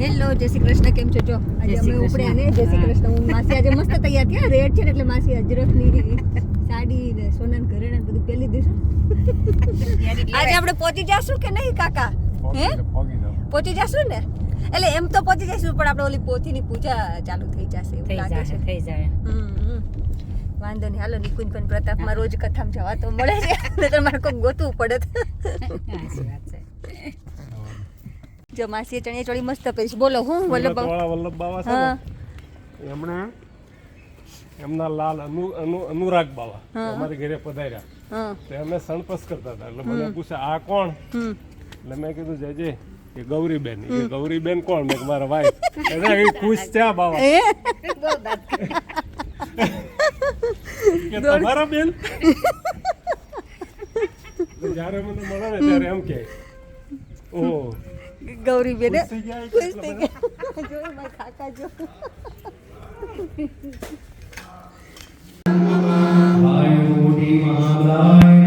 Hello જય શ્રી કૃષ્ણ કેમ છો? જો આજે અમે ઉપડ્યા ને. જય શ્રી કૃષ્ણ. હું માસી આજે મસ્ત તૈયાર થયા રેડ છે ને એટલે માસી અજરખની સાડી ને સોનાન ઘરેણા ને બધું પેલી દીધું. આજે આપણે પહોંચી જશું કે નહીં કાકા? હે? પહોંચી જશું ને? એટલે એમ તો પહોંચી જઈશું પણ આપણે ઓલી પોથીની પૂજા ચાલુ થઈ જશે થઈ છે. થઈ જાય હમ. વાંધો નહીં હાલો નિકુંજ પણ પ્રતાપમાં રોજ કથામાં જવા તો મળે છે. નહીંતર મારે કોઈ ગોતવું પડે. વાત છે. જો માસીએ ચણિયા ચોળી મસ્ત પહેરીશ બોલો હું વલ્લભ વલ્લભ બાવા છે એમણે એમના લાલ અનુ અનુ અનુરાગ બાવા અમારે ઘરે પધાર્યા. તો અમે સણપસ કરતા હતા. એટલે મને પૂછે આ કોણ? એટલે મેં કીધું જજે કે ગૌરીબેન. એ ગૌરીબેન કોણ? મેં મારા વાઈફ. એટલે એ ખુશ થયા બાવા. કે તમારા બેન? જ્યારે મને મળે ને ત્યારે એમ કે ઓહ ગૌરી બેને. ખુશ થઈ ગયા જો કાકા જો. ભાઈ મોટી મહાદાય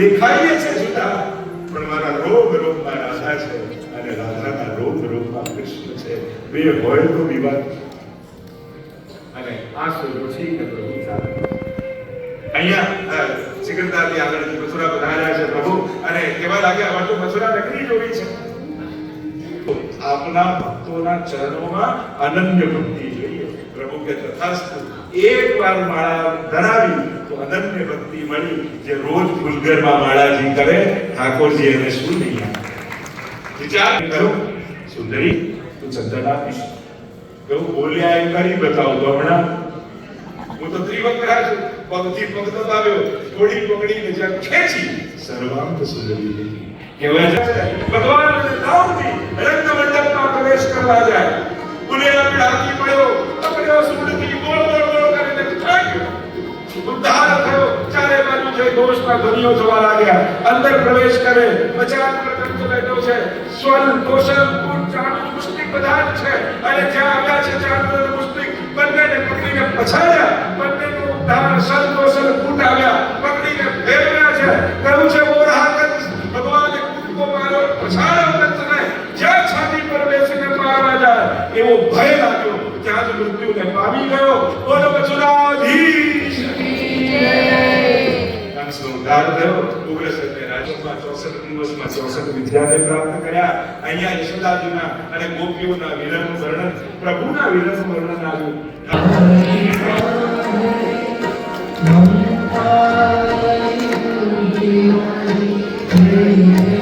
દેખાઈએ છે જુદા. પણ મારા રોગ રોગમાં રાધા છે અને રાધાના રોગ રોગમાં કૃષ્ણ છે. બે હોય તો વિવાદ. અને આ સ્વરૂપ છે કે પ્રભુ અહીંયા સિકંદરની આગળથી મથુરા પધાર્યા છે પ્રભુ. અને કેવા લાગે અમારે તો મથુરા નગરી જોવી છે. આપના ભક્તોના ચરણોમાં અનન્ય ભક્તિ જોઈએ. પ્રભુ કે તથાસ્તુ એક વાર માળા ધરાવી તો અનન્ય ભક્તિ મળી જે રોજ ફૂલઘરમાં માળાજી કરે, ઠાકોરજી એને શું નહીં વિચાર કરો, સુંદરી, તું ચંદન આપીશ? કહ્યું બોલ્યા એમ કરી બતાવું તો હમણાં. હું તો ત્રિવક્રા છું. પગથી પગ દબાવ્યો થોડી પકડીને જ્યાં ખેંચી, સર્વાંગ સુંદરી દેવી કહેવાય છે, ભગવાન રામજી રંગ મંડપમાં પ્રવેશ કરવા જાય. પુનેરા પીડાથી પડ્યો સુખના ધ્વનિઓ થવા લાગ્યા. અંદર પ્રવેશ કરે, બજાર પ્રપંચ બેઠો છે. સ્વર્ણ, કૌશલ ગુણ ચાણું પુસ્તિક બધા છે. અને જ્યાં આવ્યા છે ચાણું અને પુસ્તિક બંનેને પકડીને પછાડ્યા. બંનેનું ઉદ્ધાર સ્વર્ણ કૌશલ ગુણ આવ્યા. પકડીને ફેરવ્યા છે. કહ્યું છે થયો ઉગ્રસેનને રાજ્યમાં ચોસઠ દિવસમાં ચોસઠ વિદ્યાને પ્રાપ્ત કર્યા. અહીંયા યશોદાજીના અને ગોપીઓના વિરહનું વર્ણન, પ્રભુના વિરહનું વર્ણન આવ્યું. ખાલી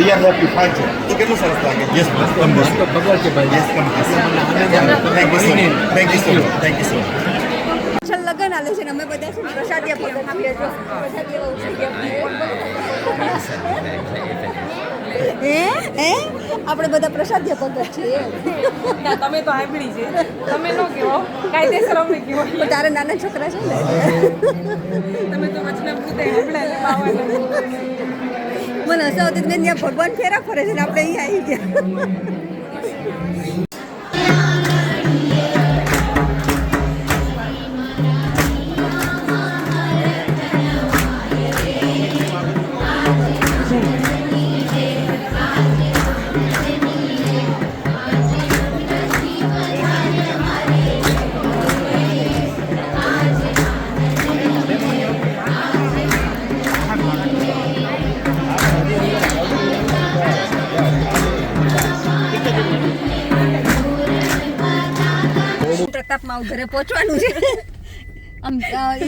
વી આર હેપી ફાઇન છે. તો કેટલું સરસ લાગે? Yes come yes come thank you so much thank you so much thank you so લગન આલે છે ને અમે બધા છે છો પ્રસાદીયા ઉછળીએ હે? હે? આપણે બધા પ્રસાદીયા પગત છીએ. ના, તમે તો છે. તમે નો કાયદેસર અમને પણ તારે નાના છોકરા છે ને. તમે તો વચના ભૂતે. મને હસાવતી મેં ત્યાં ભગવાન ફેરા ફરે છે ને આપણે અહીંયા આવી ગયા. ઘરે પહોંચવાનું છે. આમ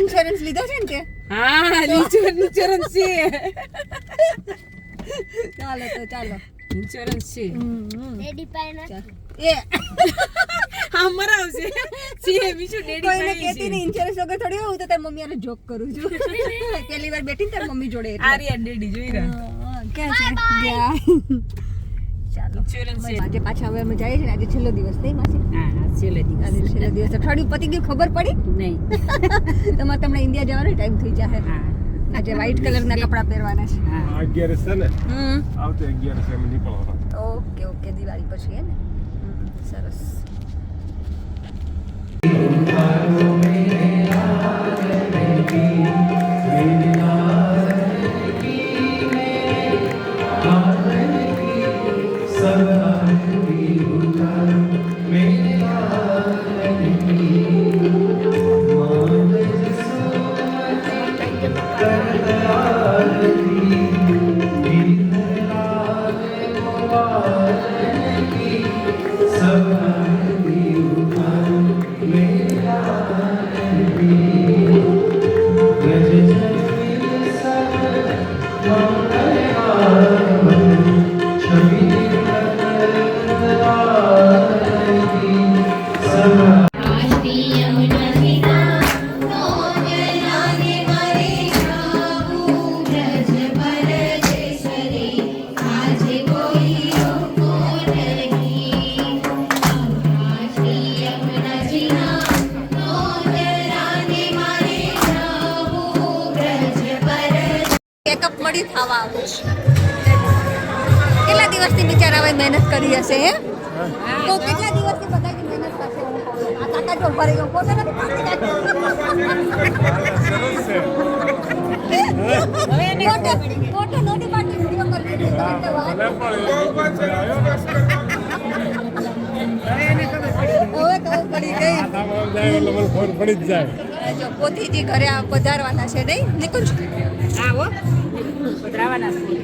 ઇન્સ્યોરન્સ લીધો છે ને તે? હા ઇન્સ્યોરન્સ ઇન્સ્યોરન્સ છે. ચાલો તો ચાલો. ઇન્સ્યોરન્સ છે. એ. હા મરાવશે સીએ બીજું ડેડી કોઈને પાસે કહેતી છે. નહીં ઇન્સ્યોરન્સ વગર થોડી હોય હું તો તારી મમ્મી આને જોક કરું છું. પહેલી વાર બેઠી ને તારી મમ્મી જોડે. આર્યા ડેડી જોઈ રહ્યા. ક્યાં છે? ઇન્સ્યોરન્સ છે. આજે પાછા હવે અમે જઈએ છીએ ને આજે છેલ્લો દિવસ નહીં માસી હા હા દિવસ. આજે છેલ્લો દિવસ. અઠવાડિયું પતી ગયું ખબર પડી? નહીં. તમારે તમને ઇન્ડિયા જવાનો ટાઈમ થઈ જાય હા. આજે વ્હાઈટ કલરના કપડાં પહેરવાના છે. આ અગિયારસ છે ને? હમ. આવતી અગિયારસ એમ નીકળવાના. ઓકે ઓકે દિવાળી પછી હે ને? સરસ. દિવસથી મહેનત કરી હશે હે? તો કેટલા દિવસથી બધાની મહેનત કરશે? આ કાકા જો ભરી ગયો પોતે નથી પોતીજી ઘરે પધારવાના છે નહીં? નિકુંજ આવો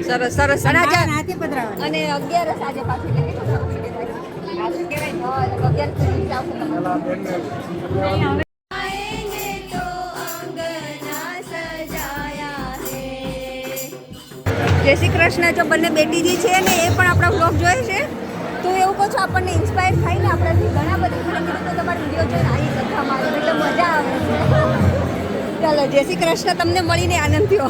સરસ સરસ. અને આજે અને અગિયારસ આજે પાછી અગિયાર જય શ્રી કૃષ્ણ. જો બંને બેટીજી છે ને એ પણ આપણા બ્લોગ જોયે છે. તો એવું કહો છો આપણને ઇન્સ્પાયર થાય ને આપણાથી ઘણા બધા ઘણા બધા તમારા વીડિયો જોઈને આવી કથા મારે એટલે મજા આવે ચાલો જય શ્રી કૃષ્ણ. તમને મળીને આનંદ થયો.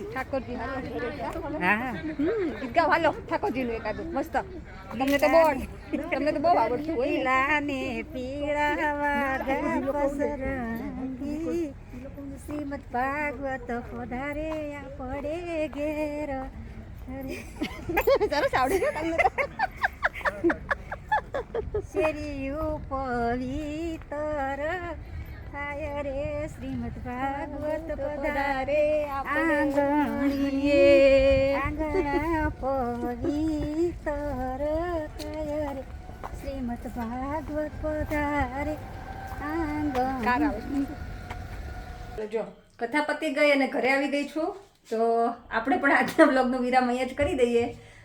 ઠાકોરજી હાલો હા હમ ગીત ગાઓ હાલો ઠાકોરજીનું એકાદું મસ્ત તમને તો બહુ આવડ- તમને તો બહુ આવડતું હોય પીલાને પીળાવા શ્રીમદ ભાગવત પધારે પડે ઘેર. સરસ આવડે છે તમને શેરી પવિત્ર થાય રે શ્રીમદ ભાગવત પધારે આંગણીએ. આંગણા પવિતર. થાય રે. શ્રીમદ ભાગવત પધારે. જો કથા પતી ગઈ અને ઘરે આવી ગઈ છું તો આપણે પણ આજના બ્લોગનો વિરામ અહીંયા જ કરી દઈએ.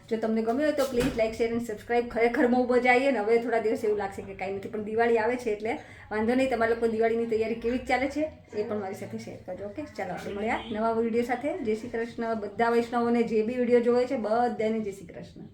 જો તમને ગમ્યું હોય તો પ્લીઝ લાઇક શેર અને સબસ્ક્રાઈબ ખરેખર બહુ મજા આવીએ ને હવે થોડા દિવસ એવું લાગશે કે કાંઈ નથી પણ દિવાળી આવે છે એટલે વાંધો નહીં તમારા લોકો દિવાળીની તૈયારી કેવી ચાલે છે એ પણ મારી સાથે શેર કરજો ઓકે ચાલો આપણે મળ્યા નવા વીડિયો સાથે. જય શ્રી કૃષ્ણ. બધા વૈષ્ણવોને જે બી વીડિયો જોવે છે બધાને જય શ્રી કૃષ્ણ.